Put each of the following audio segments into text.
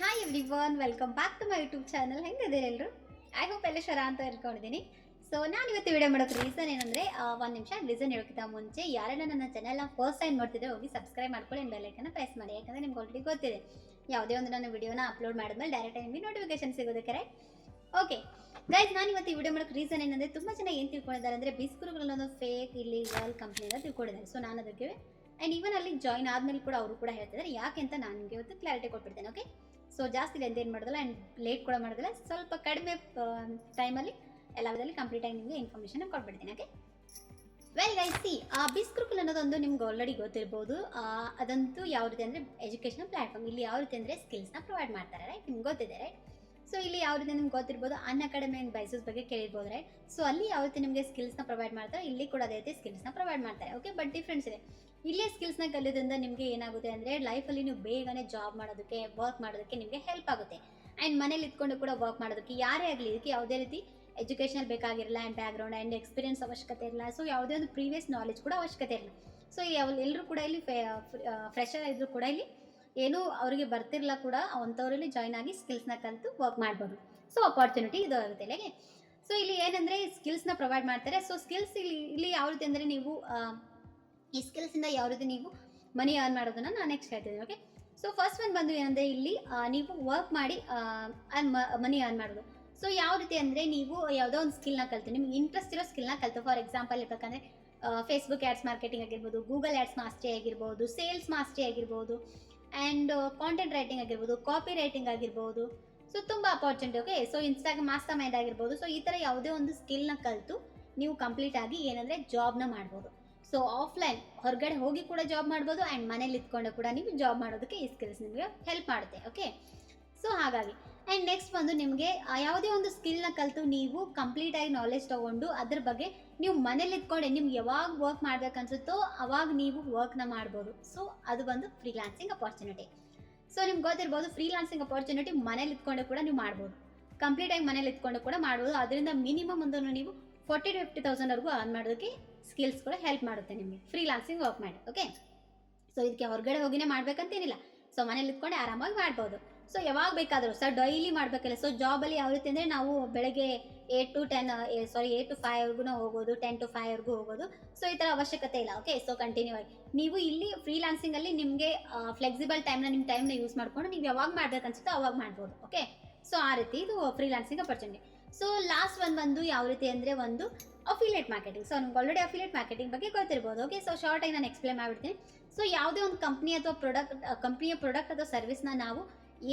Hi everyone welcome back to my YouTube channel ಹೆಂಗಿದೆ ಎಲ್ಲರೂ I hope ಎಲ್ಲ ಶರ ಅಂತ ಹೇಳ್ಕೊಂಡಿದ್ದೀನಿ ಸೊ ನಾನು ಇವತ್ತು ವಿಡಿಯೋ ಮಾಡೋಕೆ ರೀಸನ್ ಏನಂದರೆ ಒಂದು ನಿಮಿಷ ರೀಸನ್ ಹೇಳೋಕ್ಕಿಂತ ಮುಂಚೆ ಯಾರೆಲ್ಲ ನನ್ನ ಚಾನಲ್ನ ಫಸ್ಟ್ ಟೈಮ್ ನೋಡ್ತಿದ್ರೆ ಹೋಗಿ ಸಬ್ಸ್ಕ್ರೈಬ್ ಮಾಡ್ಕೊಳ್ಳಿ ಬೆಲ್ಲೈಕನ್ನ ಪ್ರೆಸ್ ಮಾಡಿ. ಯಾಕಂದರೆ ನಿಮ್ಗೆ ಆಲ್ರೆಡಿ ಗೊತ್ತಿದೆ. ಯಾವುದೇ ಒಂದು ನಾನು ವಿಡಿಯೋನ ಅಪ್ಲೋಡ್ ಮಾಡಿದ್ಮೇಲೆ ಡೈರೆಕ್ಟ್ ನಿಮಗೆ ನೋಟಿಫಿಕೇಶನ್ ಸಿಗೋದಕ್ಕೆ ಓಕೆ ಗೈಸ್ ನಾನು ಇವತ್ತು ವಿಡಿಯೋ ಮಾಡೋಕೆ ರೀಸನ್ ಏನಂದರೆ, ತುಂಬ ಜನ ಏನು ತಿಳ್ಕೊಂಡಿದ್ದಾರೆ ಅಂದರೆ ಬಿಸ್ಕುರುಗಳನ್ನೊಂದು ಫೇಕ್ ಇಲ್ಲಿ ವರ್ಲ್ ಕಂಪ್ನಿ ಎಲ್ಲ ತಿಳ್ಕೊಂಡಿದ್ದಾರೆ. ಸೊ ನಾನು ಅದಕ್ಕೆ ಆ್ಯಂಡ್ ಈವನ್ ಅಲ್ಲಿ ಜಾಯ್ನ್ ಆದಮೇಲೆ ಕೂಡ ಅವರು ಕೂಡ ಹೇಳ್ತಿದ್ದಾರೆ. ಯಾಕೆ ಅಂತ ನಾನು ನಿಮಗೆ ಇವತ್ತು ಕ್ಲಾರಿಟಿ ಕೊಟ್ಬಿಡ್ತೇನೆ ಓಕೆ ಸೊ ಜಾಸ್ತಿ ಲೆಂತ್ ಏನು ಮಾಡೋದಿಲ್ಲ ಆ್ಯಂಡ್ ಲೇಟ್ ಕೂಡ ಮಾಡೋದಿಲ್ಲ. ಸ್ವಲ್ಪ ಕಡಿಮೆ ಟೈಮಲ್ಲಿ ಕಂಪ್ಲೀಟಾಗಿ ಕಂಪ್ಲೀಟ್ ಆಗಿ ನಿಮಗೆ ಇನ್ಫಾರ್ಮೇಷನ್ ಕೊಟ್ಬಿಡ್ತೀನಿ ಓಕೆ ವೆಲ್ ಗೈಸ್ ಸಿ ಆ ಬಿಸ್ಕ್ರೂಕಲ್ ಅನ್ನೋದೊಂದು ನಿಮ್ಗೆ ಆಲ್ರೆಡಿ ಗೊತ್ತಿರ್ಬೋದು. ಅದಂತೂ ಯಾವ ರೀತಿ ಅಂದರೆ ಎಜುಕೇಷನ್ ಪ್ಲಾಟ್ಫಾರ್ಮ್ ಇಲ್ಲಿ ಯಾವ ರೀತಿ ಅಂದರೆ ಸ್ಕಿಲ್ಸ್ನ ಪ್ರೊವೈಡ್ ಮಾಡ್ತಾರೆ ರೈಟ್ ನಿಮ್ಗೆ ಗೊತ್ತಿದೆ ರೈಟ್ ಸೊ ಇಲ್ಲಿ ಯಾವ ರೀತಿ ನಿಮ್ಗೆ ಗೊತ್ತಿರ್ಬೋದು? ಅನ್ ಅಕಾಡೆಮಿ ಆ್ಯಂಡ್ ಬೈಸಸ್ ಬಗ್ಗೆ ಕೇಳಿರ್ಬೋದು ರೈಟ್ ಸೊ ಅಲ್ಲಿ ಯಾವ ರೀತಿ ನಿಮಗೆ ಸ್ಕಿಲ್ಸ್ನ ಪ್ರೊವೈಡ್ ಮಾಡ್ತಾರೆ, ಇಲ್ಲಿ ಕೂಡ ಅದೇ ರೀತಿ ಸ್ಕಿಲ್ಸ್ನ ಪ್ರೊವೈಡ್ ಮಾಡ್ತಾರೆ ಓಕೆ ಬಟ್ ಡಿಫ್ರೆನ್ಸ್ ಇದೆ. ಇಲ್ಲೇ ಸ್ಕಿಲ್ಸ್ನ ಕಲಿಯೋದ್ರಿಂದ ನಿಮಗೆ ಏನಾಗುತ್ತೆ ಅಂದರೆ ಲೈಫಲ್ಲಿ ನೀವು ಬೇಗನೆ ಜಾಬ್ ಮಾಡೋದಕ್ಕೆ ವರ್ಕ್ ಮಾಡೋದಕ್ಕೆ ನಿಮಗೆ ಹೆಲ್ಪ್ ಆಗುತ್ತೆ. ಆ್ಯಂಡ್ ಮನೇಲಿ ಇದ್ಕೊಂಡು ಕೂಡ ವರ್ಕ್ ಮಾಡೋದಕ್ಕೆ ಯಾರೇ ಆಗಲಿ ಇದಕ್ಕೆ ಯಾವುದೇ ರೀತಿ ಎಜುಕೇಷನಲ್ ಬೇಕಾಗಿರಲ್ಲ ಆ್ಯಂಡ್ ಬ್ಯಾಕ್ಗ್ರೌಂಡ್ ಆ್ಯಂಡ್ ಎಕ್ಸ್ಪೀರಿಯನ್ಸ್ ಅವಶ್ಯಕತೆ ಇರಲ್ಲ. ಸೊ ಯಾವುದೇ ಒಂದು ಪ್ರೀವಿಯಸ್ ನಾಲೆಜ್ ಕೂಡ ಅವಶ್ಯಕತೆ ಇರಲ್ಲ. ಸೊ ಎಲ್ಲರೂ ಕೂಡ ಇಲ್ಲಿ ಫ್ರೆಶರ್ ಇದ್ರೂ ಕೂಡ ಇಲ್ಲಿ ಏನೂ ಅವರಿಗೆ ಬರ್ತಿರಲ್ಲ ಕೂಡ ಅಂಥವ್ರಲ್ಲಿ ಜಾಯ್ನ್ ಆಗಿ ಸ್ಕಿಲ್ಸ್ನ ಕಲಿತು ವರ್ಕ್ ಮಾಡ್ಬೋದು. ಸೊ ಅಪಾರ್ಚುನಿಟಿ ಇದು ಆಗುತ್ತೆ ಇಲ್ಲಿಗೆ ಸೊ ಇಲ್ಲಿ ಏನಂದರೆ ಸ್ಕಿಲ್ಸ್ನ ಪ್ರೊವೈಡ್ ಮಾಡ್ತಾರೆ. ಸೊ ಸ್ಕಿಲ್ಸ್ ಇಲ್ಲಿ ಇಲ್ಲಿ ಯಾವ ರೀತಿ ಅಂದರೆ ನೀವು ಈ ಸ್ಕಿಲ್ಸಿಂದ ಯಾವ ರೀತಿ ನೀವು ಮನಿ ಅರ್ನ್ ಮಾಡೋದನ್ನು ನಾನು ನೆಕ್ಸ್ಟ್ ಹೇಳ್ತೀನಿ ಓಕೆ ಸೊ ಫಸ್ಟ್ ಒಂದು ಬಂದು ಏನಂದರೆ ಇಲ್ಲಿ ನೀವು ವರ್ಕ್ ಮಾಡಿ ಮನಿ ಅರ್ನ್ ಮಾಡೋದು. ಸೊ ಯಾವ ರೀತಿ ಅಂದರೆ ನೀವು ಯಾವುದೋ ಒಂದು ಸ್ಕಿಲ್ನ ಕಲ್ತು, ನಿಮ್ಗೆ ಇಂಟ್ರೆಸ್ಟ್ ಇರೋ ಸ್ಕಿಲ್ನ ಕಲ್ತು. ಫಾರ್ ಎಕ್ಸಾಂಪಲ್ ಇರ್ಬೇಕಂದ್ರೆ ಫೇಸ್ಬುಕ್ ಆ್ಯಡ್ಸ್ ಮಾರ್ಕೆಟಿಂಗ್ ಆಗಿರ್ಬೋದು ಗೂಗಲ್ ಆ್ಯಡ್ಸ್ ಮಾಸ್ಟ್ರಿ ಆಗಿರ್ಬೋದು ಸೇಲ್ಸ್ ಮಾಸ್ಟ್ರಿ ಆಗಿರ್ಬೋದು ಆ್ಯಂಡ್ ಕಾಂಟೆಂಟ್ ರೈಟಿಂಗ್ ಆಗಿರ್ಬೋದು ಕಾಪಿ ರೈಟಿಂಗ್ ಆಗಿರ್ಬೋದು. ಸೊ ತುಂಬ opportunity okay so Instagram master mind ಆಗಿರ್ಬೋದು. ಸೊ ಈ ಥರ ಯಾವುದೇ ಒಂದು ಸ್ಕಿಲ್ನ ಕಲಿತು, ನೀವು ಕಂಪ್ಲೀಟ್ ಆಗಿ ಏನಂದರೆ ಜಾಬ್ನ ಮಾಡ್ಬೋದು. ಸೊ ಆಫ್ಲೈನ್ ಹೊರಗಡೆ ಹೋಗಿ ಕೂಡ ಜಾಬ್ ಮಾಡ್ಬೋದು ಆ್ಯಂಡ್ ಮನೇಲಿ ಇದ್ಕೊಂಡು ಕೂಡ ನೀವು ಜಾಬ್ ಮಾಡೋದಕ್ಕೆ ಈ ಸ್ಕಿಲ್ಸ್ ನಿಮಗೆ ಹೆಲ್ಪ್ ಮಾಡುತ್ತೆ ಓಕೆ ಸೊ ಹಾಗಾಗಿ ಆ್ಯಂಡ್ ನೆಕ್ಸ್ಟ್ ಬಂದು ನಿಮಗೆ ಯಾವುದೇ ಒಂದು ಸ್ಕಿಲ್ನ ಕಲಿತು ನೀವು ಕಂಪ್ಲೀಟಾಗಿ ನಾಲೆಜ್ ತೊಗೊಂಡು ಅದ್ರ ಬಗ್ಗೆ ನೀವು ಮನೇಲಿ ಇದ್ಕೊಂಡೆ ನಿಮ್ಗೆ ಯಾವಾಗ ವರ್ಕ್ ಮಾಡ್ಬೇಕನ್ಸುತ್ತೋ ಅವಾಗ ನೀವು ವರ್ಕ್ನ ಮಾಡ್ಬೋದು. ಸೊ ಅದು ಬಂದು ಫ್ರೀಲ್ಯಾನ್ಸಿಂಗ್ ಅಪಾರ್ಚುನಿಟಿ ಸೊ ನಿಮ್ಗೆ ಗೊತ್ತಿರ್ಬೋದು ಫ್ರೀಲಾನ್ಸಿಂಗ್ ಅಪಾರ್ಚುನಿಟಿ ಮನೇಲಿ ಇದ್ಕೊಂಡು ಕೂಡ ನೀವು ಮಾಡ್ಬೋದು. ಕಂಪ್ಲೀಟಾಗಿ ಮನೇಲಿ ಇದ್ಕೊಂಡು ಕೂಡ ಮಾಡ್ಬೋದು. ಅದರಿಂದ ಮಿನಿಮಮ್ ಒಂದು ನೀವು ಫೋರ್ಟಿ ಟು ಫಿಫ್ಟಿ ತೌಸಂಡ್ವರೆಗೂ ಅರ್ನ್ ಮಾಡೋದಕ್ಕೆ ಸ್ಕಿಲ್ಸ್ ಕೂಡ ಹೆಲ್ಪ್ ಮಾಡುತ್ತೆ ನಿಮಗೆ. ಫ್ರೀಲಾನ್ಸಿಂಗ್ ವರ್ಕ್ ಮಾಡಿ ಓಕೆ ಸೊ ಇದಕ್ಕೆ ಹೊರಗಡೆ ಹೋಗಿನೇ ಮಾಡ್ಬೇಕಂತೇನಿಲ್ಲ. ಸೊ ಮನೇಲಿ ಇದ್ಕೊಂಡು ಆರಾಮಾಗಿ ಮಾಡ್ಬೋದು. ಸೊ ಯಾವಾಗ ಬೇಕಾದರೂ ಸರ್ ಡೈಲಿ ಮಾಡಬೇಕಲ್ಲ ಸೊ ಜಾಬಲ್ಲಿ ಯಾವ ರೀತಿ ಅಂದರೆ ನಾವು ಬೆಳಗ್ಗೆ eight to ten sorry eight to ಫೈವ್ವರೆಗೂ ಹೋಗೋದು ಟೆನ್ ಟು ಫೈವ್ವರೆಗೂ ಹೋಗೋದು ಸೊ ಈ ಥರ ಅವಶ್ಯಕತೆ ಇಲ್ಲ ಓಕೆ ಸೊ ಕಂಟಿನ್ಯೂ ಆಗಿ. ನೀವು ಇಲ್ಲಿ ಫ್ರೀಲಾನ್ಸಿಂಗಲ್ಲಿ ನಿಮಗೆ ಫ್ಲೆಕ್ಸಿಬಲ್ ಟೈಮ್ನ ನಿಮ್ಮ ಟೈಮ್ನ ಯೂಸ್ ಮಾಡಿಕೊಂಡು ನೀವು ಯಾವಾಗ ಮಾಡ್ಬೇಕನ್ಸುತ್ತೋ ಅವಾಗ ಮಾಡ್ಬೋದು ಓಕೆ ಸೊ ಆ ರೀತಿ ಇದು ಫ್ರೀಲಾನ್ಸಿಂಗ್ ಅಪರ್ಚುನಿಟಿ ಸೊ ಲಾಸ್ಟ್ ಒಂದು ಬಂದು ಯಾವ ರೀತಿ ಅಂದರೆ ಒಂದು ಅಫಿಲಿಯೇಟ್ ಮಾರ್ಕೆಟಿಂಗ್ ಸೊ ನಿಮ್ಗೆ ಆಲ್ರೆಡಿ ಅಫಿಲಿಯೇಟ್ ಮಾರ್ಕೆಟಿಂಗ್ ಬಗ್ಗೆ ಗೊತ್ತಿರ್ಬೋದು. ಓಕೆ ಸೊ ಶಾರ್ಟಾಗಿ ನಾನು ಎಕ್ಸ್ಪ್ಲೇನ್ ಮಾಡಿಬಿಡ್ತೀನಿ. ಸೊ ಯಾವುದೇ ಒಂದು ಕಂಪ್ನಿ ಅಥವಾ ಪ್ರಾಡಕ್ಟ್ ಕಂಪ್ನಿಯ ಪ್ರಾಡಕ್ಟ್ ಅಥವಾ ಸರ್ವಿಸ್ನ ನಾವು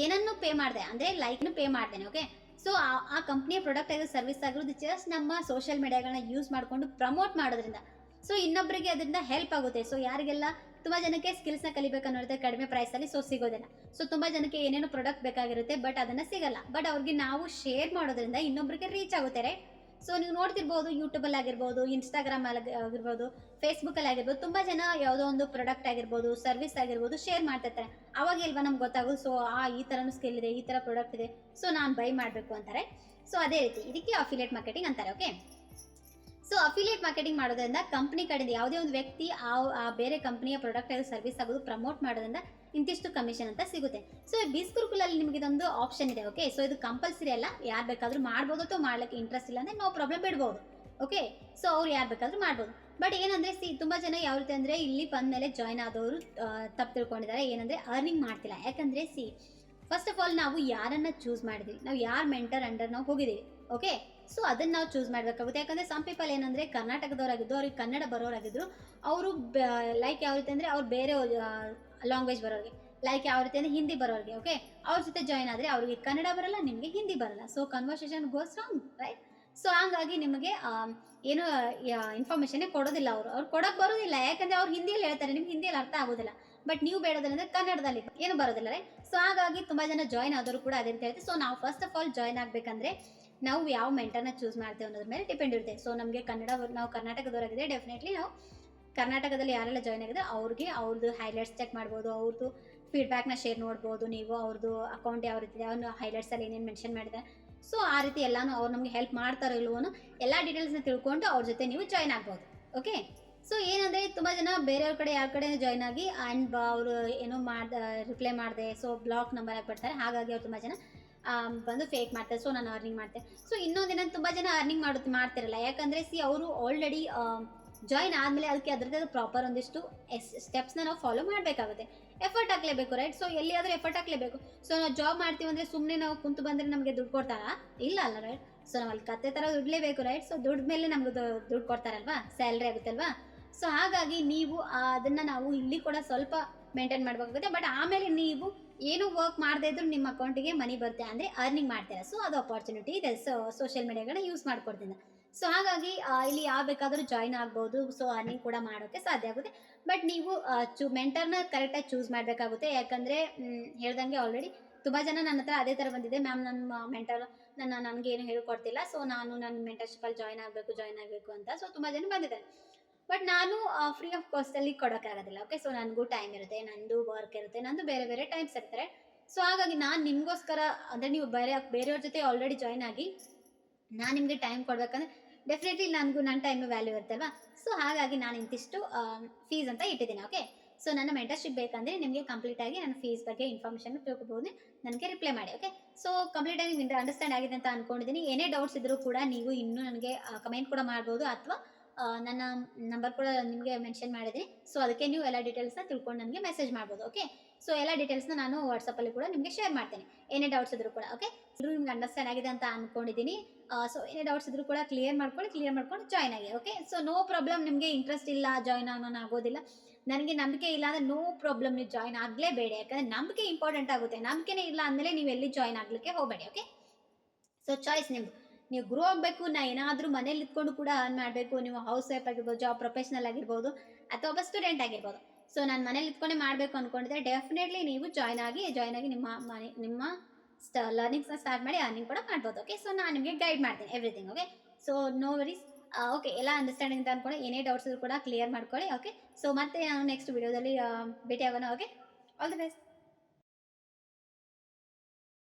ಏನನ್ನು ಪೇ ಮಾಡಿದೆ, ಅಂದರೆ ಲೈಕ್ನು ಪೇ ಮಾಡ್ತೇನೆ ಓಕೆ ಸೊ ಆ ಕಂಪ್ನಿಯ ಪ್ರಾಡಕ್ಟ್ ಆಗಿರೋ ಸರ್ವಿಸ್ ಆಗಿರೋದು ಜಸ್ಟ್ ನಮ್ಮ ಸೋಷಿಯಲ್ ಮೀಡಿಯಾಗಳನ್ನ ಯೂಸ್ ಮಾಡಿಕೊಂಡು ಪ್ರಮೋಟ್ ಮಾಡೋದ್ರಿಂದ. ಸೊ ಇನ್ನೊಬ್ಬರಿಗೆ ಅದರಿಂದ ಹೆಲ್ಪ್ ಆಗುತ್ತೆ. ಸೊ ಯಾರಿಗೆಲ್ಲ ತುಂಬ ಜನಕ್ಕೆ ಸ್ಕಿಲ್ಸ್ನ ಅನ್ನೋದೇ ಕಡಿಮೆ ಪ್ರೈಸಲ್ಲಿ ಸೊ ಸಿಗೋದಿಲ್ಲ. ಸೊ ತುಂಬ ಜನಕ್ಕೆ ಏನೇನೋ ಪ್ರಾಡಕ್ಟ್ ಬೇಕಾಗಿರುತ್ತೆ ಬಟ್ ಅದನ್ನು ಸಿಗಲ್ಲ. ಬಟ್ ಅವ್ರಿಗೆ ನಾವು ಶೇರ್ ಮಾಡೋದ್ರಿಂದ ಇನ್ನೊಬ್ಬರಿಗೆ ರೀಚ್ ಆಗುತ್ತೆ ರೈಟ್ ಸೊ ನೀವು ನೋಡ್ತಿರ್ಬೋದು ಯೂಟ್ಯೂಬಲ್ಲಿ ಆಗಿರ್ಬೋದು ಇನ್ಸ್ಟಾಗ್ರಾಮ್ ಆಗಿರ್ಬೋದು ಫೇಸ್ಬುಕ್ಕಲ್ಲಿ ಆಗಿರ್ಬೋದು ತುಂಬ ಜನ ಯಾವುದೋ ಒಂದು ಪ್ರಾಡಕ್ಟ್ ಆಗಿರ್ಬೋದು ಸರ್ವಿಸ್ ಆಗಿರ್ಬೋದು ಶೇರ್ ಮಾಡ್ತಿರ್ತಾರೆ. ಅವಾಗ ಇಲ್ವಾ ನಮ್ಗೆ ಗೊತ್ತಾಗೋದು ಸೊ ಆ, ಈ ಥರನೂ ಸ್ಕಿಲ್ ಇದೆ, ಈ ಥರ ಪ್ರಾಡಕ್ಟ್ ಇದೆ ಸೊ ನಾನು ಬೈ ಮಾಡಬೇಕು ಅಂತಾರೆ. ಸೊ ಅದೇ ರೀತಿ, ಇದಕ್ಕೆ ಅಫಿಲಿಯೇಟ್ ಮಾರ್ಕೆಟಿಂಗ್ ಅಂತಾರೆ ಓಕೆ ಸೊ ಅಫಿಲಿಯೇಟ್ ಮಾರ್ಕೆಟಿಂಗ್ ಮಾಡೋದ್ರಿಂದ ಕಂಪ್ನಿ ಕಡೆಯಿಂದ ಯಾವುದೇ ಒಂದು ವ್ಯಕ್ತಿ ಆ ಬೇರೆ ಕಂಪ್ನಿಯ ಪ್ರಾಡಕ್ಟ್ ಆಗಿ ಸರ್ವಿಸ್ ಆಗೋದು ಪ್ರಮೋಟ್ ಮಾಡೋದ್ರಿಂದ ಇಂತಿಷ್ಟು ಕಮಿಷನ್ ಅಂತ ಸಿಗುತ್ತೆ. ಸೊ ಈ ಕುರುಕುಲಲ್ಲಿ ನಿಮಗೆ ಇದೊಂದು ಆಪ್ಷನ್ ಇದೆ ಓಕೆ ಸೊ ಇದು ಕಂಪಲ್ಸರಿ ಅಲ್ಲ, ಯಾರು ಬೇಕಾದರೂ ಮಾಡ್ಬೋದು ಅಥವಾ ಮಾಡ್ಲಿಕ್ಕೆ ಇಂಟ್ರೆಸ್ಟ್ ಇಲ್ಲ ಅಂದರೆ ನೋ ಪ್ರಾಬ್ಲಮ್ ಬಿಡ್ಬೋದು ಓಕೆ ಸೊ ಅವ್ರು ಯಾರು ಬೇಕಾದರೂ ಮಾಡ್ಬೋದು. ಬಟ್ ಏನಂದರೆ ಸಿ ತುಂಬ ಜನ ಯಾವ ರೀತಿ ಅಂದರೆ ಇಲ್ಲಿ ಬಂದ ಮೇಲೆ ಜಾಯ್ನ್ ಆದವರು ತಪ್ಪು ತಿಳ್ಕೊಂಡಿದ್ದಾರೆ, ಏನಂದರೆ ಅರ್ನಿಂಗ್ ಮಾಡ್ತಿಲ್ಲ. ಯಾಕಂದರೆ ಸಿ ಫಸ್ಟ್ ಆಫ್ ಆಲ್ ನಾವು ಯಾರನ್ನ ಚೂಸ್ ಮಾಡಿದ್ವಿ, ನಾವು ಯಾರು ಮೆಂಟರ್ ಅಂಡರ್ ನಾವು ಹೋಗಿದ್ದೀವಿ ಓಕೆ ಸೊ ಅದನ್ನ ನಾವು ಚೂಸ್ ಮಾಡಬೇಕಾಗುತ್ತೆ. ಯಾಕಂದರೆ ಸಮ್ ಪೀಪಲ್ ಏನಂದರೆ ಕರ್ನಾಟಕದವರಾಗಿದ್ದು, ಅವ್ರಿಗೆ ಕನ್ನಡ ಬರೋರಾಗಿದ್ರು. ಅವರು ಲೈಕ್ ಯಾವ ರೀತಿ ಅಂದರೆ ಅವ್ರು ಬೇರೆ ಲ್ಯಾಂಗ್ವೇಜ್ ಬರೋರಿಗೆ. ಲೈಕ್ ಯಾವ ರೀತಿ ಅಂದರೆ ಹಿಂದಿ ಬರೋರಿಗೆ ಓಕೆ ಅವ್ರ ಜೊತೆ ಜಾಯ್ನ್ ಆದರೆ ಅವ್ರಿಗೆ ಕನ್ನಡ ಬರಲ್ಲ, ನಿಮಗೆ ಹಿಂದಿ ಬರಲ್ಲ. So conversation goes wrong right so ಹಂಗಾಗಿ ನಿಮಗೆ ಏನು ಇನ್ಫಾರ್ಮೇಷನ್ನೇ ಕೊಡೋದಿಲ್ಲ ಅವರು. ಅವ್ರು ಕೊಡೋಕೆ ಬರೋದಿಲ್ಲ. ಯಾಕಂದರೆ ಅವ್ರು ಹಿಂದಿಯಲ್ಲಿ ಹೇಳ್ತಾರೆ, ನಿಮ್ಗೆ ಹಿಂದಿಯಲ್ಲಿ ಅರ್ಥ ಆಗೋದಿಲ್ಲ. ಬಟ್ ನೀವು ಬೇಡೋದಂದ್ರೆ ಕನ್ನಡದಲ್ಲಿ ಏನು ಬರೋದಿಲ್ಲ ರೈಟ್ ಸೊ ಹಾಗಾಗಿ ತುಂಬ ಜನ ಜಾಯ್ನ್ ಆದವರು ಕೂಡ ಅದೇ ಅಂತ ಹೇಳ್ತಾರೆ. ಸೊ ನಾವು ಫಸ್ಟ್ ಆಫ್ ಆಲ್ ಜಾಯ್ನ್ ಆಗಬೇಕಂದ್ರೆ ನಾವು ಯಾವ ಮೆಂಟರ್ನ ಚೂಸ್ ಮಾಡ್ತೇವೆ ಅನ್ನೋದ್ರ ಮೇಲೆ ಡಿಪೆಂಡ್ ಇರುತ್ತೆ. ಸೊ ನಮಗೆ ಕನ್ನಡ ನಾವು ಕರ್ನಾಟಕದವರಾಗಿದೆ ಡೆಫಿನೆಟ್ಲಿ ನಾವು ಕರ್ನಾಟಕದಲ್ಲಿ ಯಾರೆಲ್ಲ ಜಾಯ್ನ್ ಆಗಿದೆ ಅವ್ರಿಗೆ ಅವ್ರದ್ದು ಹೈಲೈಟ್ಸ್ ಚೆಕ್ ಮಾಡ್ಬೋದು ಅವ್ರದ್ದು ಫೀಡ್ಬ್ಯಾಕ್ನ ಶೇರ್ ನೋಡ್ಬೋದು, ನೀವು ಅವ್ರದ್ದು ಅಕೌಂಟ್ ಯಾವ ರೀತಿ ಇದೆ ಅವನು ಹೈಲೈಟ್ಸಲ್ಲಿ ಏನೇನು ಮೆನ್ಷನ್ ಮಾಡಿದೆ. ಸೊ ಆ ರೀತಿ ಎಲ್ಲಾನು ಅವ್ರು ನಮಗೆ ಹೆಲ್ಪ್ ಮಾಡ್ತಾರೋ ಇಲ್ವೋ ಎಲ್ಲ ಡೀಟೇಲ್ಸ್ನ ತಿಳ್ಕೊಂಡು ಅವ್ರ ಜೊತೆ ನೀವು ಜಾಯ್ನ್ ಆಗ್ಬೋದು. ಓಕೆ ಸೊ ಏನಂದರೆ ತುಂಬ ಜನ ಬೇರೆಯವ್ರ ಕಡೆ ಯಾವ ಕಡೆ ಜಾಯ್ನ್ ಆಗಿ ಆ್ಯಂಡ್ ಅವರು ಏನೋ ಮಾಡ್ದ ರಿಪ್ಲೈ ಮಾಡಿದೆ ಸೊ ಬ್ಲಾಕ್ ನಂಬರ್ ಹಾಕ್ಬಿಡ್ತಾರೆ. ಹಾಗಾಗಿ ಅವ್ರು ತುಂಬ ಜನ ಬಂದು ಫೇಕ್ ಮಾಡ್ತಾರೆ. ಸೊ ನಾನು ಅರ್ನಿಂಗ್ ಮಾಡ್ತೆ. ಸೊ ಇನ್ನೊಂದಿನ ತುಂಬ ಜನ ಅರ್ನಿಂಗ್ ಮಾಡುತ್ತೆ ಮಾಡ್ತಿರಲ್ಲ. ಯಾಕಂದರೆ ಸಿ ಅವರು ಆಲ್ರೆಡಿ ಜಾಯಿನ್ ಆದಮೇಲೆ ಅದಕ್ಕೆ ಅದರದ್ದು ಪ್ರಾಪರ್ ಒಂದಿಷ್ಟು ಎಸ್ ಸ್ಟೆಪ್ಸ್ನ ನಾವು ಫಾಲೋ ಮಾಡಬೇಕಾಗುತ್ತೆ. ಎಫರ್ಟ್ ಹಾಕ್ಲೇಬೇಕು ರೈಟ್ ಸೊ ಎಲ್ಲಿಯಾದರೂ ಎಫರ್ಟ್ ಹಾಕ್ಲೇಬೇಕು. ಸೊ ನಾವು ಜಾಬ್ ಮಾಡ್ತೀವಿ ಅಂದರೆ ಸುಮ್ಮನೆ ನಾವು ಕುಂತು ಬಂದರೆ ನಮಗೆ ದುಡ್ಡು ಕೊಡ್ತಾರಾ? ಇಲ್ಲ ಅಲ್ಲ ರೈಟ್ ಸೊ ನಾವು ಅಲ್ಲಿ ಕತ್ತೆ ಥರ ದುಡ್ಲೇಬೇಕು ರೈಟ್ ಸೊ ದುಡ್ಡು ಮೇಲೆ ನಮ್ಗೆ ದುಡ್ಡು ಕೊಡ್ತಾರಲ್ವಾ? ಸ್ಯಾಲ್ರಿ ಆಗುತ್ತಲ್ವಾ? ಸೊ ಹಾಗಾಗಿ ನೀವು ಅದನ್ನು ನಾವು ಇಲ್ಲಿ ಕೂಡ ಸ್ವಲ್ಪ ಮೇಂಟೈನ್ ಮಾಡಬೇಕಾಗುತ್ತೆ. ಬಟ್ ಆಮೇಲೆ ನೀವು ಏನು ವರ್ಕ್ ಮಾಡದೇ ಇದ್ರು ನಿಮ್ಮ ಅಕೌಂಟಿಗೆ ಮನಿ ಬರುತ್ತೆ ಅಂದರೆ ಅರ್ನಿಂಗ್ ಮಾಡ್ತೀರಾ. ಸೊ ಅದು ಅಪಾರ್ಚುನಿಟಿ ಇದೆ. ಸೊ ಸೋಷಿಯಲ್ ಮೀಡಿಯಾಗಳನ್ನ ಯೂಸ್ ಮಾಡ್ಕೊಡ್ತೀನಿ. ಸೊ ಹಾಗಾಗಿ ಇಲ್ಲಿ ಯಾವ ಬೇಕಾದರೂ ಜಾಯ್ನ್ ಆಗ್ಬೋದು. ಸೊ ಅರ್ನಿಂಗ್ ಕೂಡ ಮಾಡೋಕ್ಕೆ ಸಾಧ್ಯ ಆಗುತ್ತೆ. ಬಟ್ ನೀವು ಚೂ ಮೆಂಟರ್ನ ಕರೆಕ್ಟಾಗಿ ಚೂಸ್ ಮಾಡಬೇಕಾಗುತ್ತೆ. ಯಾಕಂದರೆ ಹೇಳ್ದಂಗೆ ಆಲ್ರೆಡಿ ತುಂಬ ಜನ ನನ್ನ ಹತ್ರ ಅದೇ ಥರ ಬಂದಿದೆ. ಮ್ಯಾಮ್ ನನ್ನ ಮೆಂಟರ್ ನನ್ನ, ನನಗೇನು ಹೇಳ್ಕೊಡ್ತಿಲ್ಲ. ಸೊ ನಾನು ನನ್ನ ಮೆಂಟರ್ಶಿಪ್ಪಲ್ಲಿ ಜಾಯ್ನ್ ಆಗಬೇಕು ಜಾಯ್ನ್ ಆಗಬೇಕು ಅಂತ. ಸೊ ತುಂಬ ಜನ ಬಂದಿದ್ದಾರೆ. ಬಟ್ ನಾನು ಫ್ರೀ ಆಫ್ ಕಾಸ್ಟಲ್ಲಿ ಕೊಡೋಕ್ಕಾಗೋದಿಲ್ಲ. ಓಕೆ ಸೊ ನನಗೂ ಟೈಮ್ ಇರುತ್ತೆ, ನಂದು ವರ್ಕ್ ಇರುತ್ತೆ, ನಂದು ಬೇರೆ ಬೇರೆ ಟೈಮ್ಸ್ ಇರ್ತಾರೆ. ಸೊ ಹಾಗಾಗಿ ನಾನು ನಿಮಗೋಸ್ಕರ, ಅಂದರೆ ನೀವು ಬೇರೆ, ಬೇರೆಯವ್ರ ಜೊತೆ ಆಲ್ರೆಡಿ ಜಾಯ್ನ್ ಆಗಿ ನಾನು ನಿಮಗೆ ಟೈಮ್ ಕೊಡಬೇಕಂದ್ರೆ ಡೆಫಿನೆಟ್ಲಿ ನನಗೂ ನನ್ನ ಟೈಮ್ ವ್ಯಾಲ್ಯೂ ಇರುತ್ತಲ್ವಾ ಸೊ ಹಾಗಾಗಿ ನಾನು ಇಂತಿಷ್ಟು ಫೀಸ್ ಅಂತ ಇಟ್ಟಿದ್ದೀನಿ ಓಕೆ ಸೊ ನನ್ನ ಮೆಂಟರ್ಶಿಪ್ ಬೇಕಂದರೆ ನಿಮಗೆ ಕಂಪ್ಲೀಟಾಗಿ ನನ್ನ ಫೀಸ್ ಬಗ್ಗೆ ಇನ್ಫಾರ್ಮೇಷನ್ ತಿಳ್ಕೊಬೋದು, ನನಗೆ ರಿಪ್ಲೈ ಮಾಡಿ ಓಕೆ ಸೊ ಕಂಪ್ಲೀಟಾಗಿ ನಿಮಗೆ ಅಂಡರ್ಸ್ಟ್ಯಾಂಡ್ ಆಗಿದೆ ಅಂತ ಅಂದ್ಕೊಂಡಿದ್ದೀನಿ ಏನೇ ಡೌಟ್ಸ್ ಇದ್ದರೂ ಕೂಡ ನೀವು ಇನ್ನೂ ನನಗೆ ಕಮೆಂಟ್ ಕೂಡ ಮಾಡ್ಬೋದು, ಅಥವಾ ನನ್ನ ನಂಬರ್ ಕೂಡ ನಿಮಗೆ ಮೆನ್ಷನ್ ಮಾಡಿದ್ದೀನಿ ಸೊ ಅದಕ್ಕೆ ನೀವು ಎಲ್ಲ ಡೀಟೇಲ್ಸ್ನ ತಿಳ್ಕೊಂಡು ನನಗೆ ಮೆಸೇಜ್ ಮಾಡ್ಬೋದು ಓಕೆ ಸೊ ಎಲ್ಲ ಡೀಟೇಲ್ಸ್ನ ನಾನು ವಾಟ್ಸಪ್ಪಲ್ಲಿ ಕೂಡ ನಿಮಗೆ ಶೇರ್ ಮಾಡ್ತೇನೆ. ಏನೇ ಡೌಟ್ಸ್ ಇದ್ರೂ ಕೂಡ ಓಕೆ ಇದ್ರೂ ನಿಮ್ಗೆ ಅಂಡರ್ಸ್ಟ್ಯಾಂಡ್ ಆಗಿದೆ ಅಂತ ಅಂದ್ಕೊಂಡಿದ್ದೀನಿ ಸೊ ಏನೇ ಡೌಟ್ಸ್ ಇದ್ರೂ ಕೂಡ ಕ್ಲಿಯರ್ ಮಾಡ್ಕೊಳ್ಳಿ ಕ್ಲಿಯರ್ ಮಾಡ್ಕೊಂಡು ಜಾಯ್ನ್ ಆಗಿ ಓಕೆ ಸೊ ನೋ ಪ್ರಾಬ್ಲಮ್ ನಿಮಗೆ ಇಂಟ್ರೆಸ್ಟ್ ಇಲ್ಲ ಜಾಯ್ನ್ ಆಗೋಣ ಆಗೋದಿಲ್ಲ. ನನಗೆ ನಂಬಿಕೆ ಇಲ್ಲ ಅಂದರೆ ನೋ ಪ್ರಾಬ್ಲಮ್ ನೀವು ಜಾಯ್ನ್ ಆಗಲೇಬೇಡಿ. ಯಾಕಂದರೆ ನಂಬಿಕೆ ಇಂಪಾರ್ಟೆಂಟ್ ಆಗುತ್ತೆ. ನಂಬಿಕೆನೇ ಇಲ್ಲ ಅಂದಮೇಲೆ ನೀವು ಎಲ್ಲಿ ಜಾಯ್ನ್ ಆಗಲಿಕ್ಕೆ ಹೋಗಬೇಡಿ ಓಕೆ ಸೊ ಚಾಯ್ಸ್ ನಿಮ್ಮದು ನೀವು ಗ್ರೋ ಆಗಬೇಕು, ನಾ ಏನಾದರೂ ಮನೇಲಿ ಇದ್ಕೊಂಡು ಕೂಡ ಅರ್ನ್ ಮಾಡಬೇಕು, ನೀವು ಹೌಸ್ ವೈಫ್ ಆಗಿರ್ಬೋದು ಜಾಬ್ ಪ್ರೊಫೆಷನಲ್ ಆಗಿರ್ಬೋದು, ಅಥವಾ ಒಬ್ಬ ಸ್ಟೂಡೆಂಟ್ ಆಗಿರ್ಬೋದು. ಸೊ ನಾನು ಮನೇಲಿ ಇದ್ಕೊಂಡೆ ಮಾಡಬೇಕು ಅಂದ್ಕೊಂಡಿದ್ರೆ ಡೆಫಿನೆಟ್ಲಿ ನೀವು ಜಾಯ್ನ್ ಆಗಿ ಜಾಯ್ನ್ ಆಗಿ ನಿಮ್ಮ ಮನೆ, ನಿಮ್ಮ ಸ್ಟ ಲರ್ನಿಂಗ್ಸ್ನ ಸ್ಟಾರ್ಟ್ ಮಾಡಿ ಅರ್ನಿಂಗ್ ಕೂಡ ಮಾಡ್ಬೋದು ಓಕೆ ಸೊ ನಾನು ನಿಮಗೆ ಗೈಡ್ ಮಾಡ್ತೀನಿ everything okay so no worries okay ಎಲ್ಲ ಅಂಡರ್ಸ್ಟ್ಯಾಂಡಿಂಗ್ ಅಂತ ಅಂದ್ಕೊಂಡು ಏನೇ ಡೌಟ್ಸ್ ಕೂಡ ಕ್ಲಿಯರ್ ಮಾಡ್ಕೊಳ್ಳಿ ಓಕೆ ಸೊ ಮತ್ತೆ ನೆಕ್ಸ್ಟ್ ವಿಡಿಯೋದಲ್ಲಿ ಭೇಟಿ ಆಗೋಣ ಓಕೆ ಆಲ್ ದಿ ಬೆಸ್ಟ್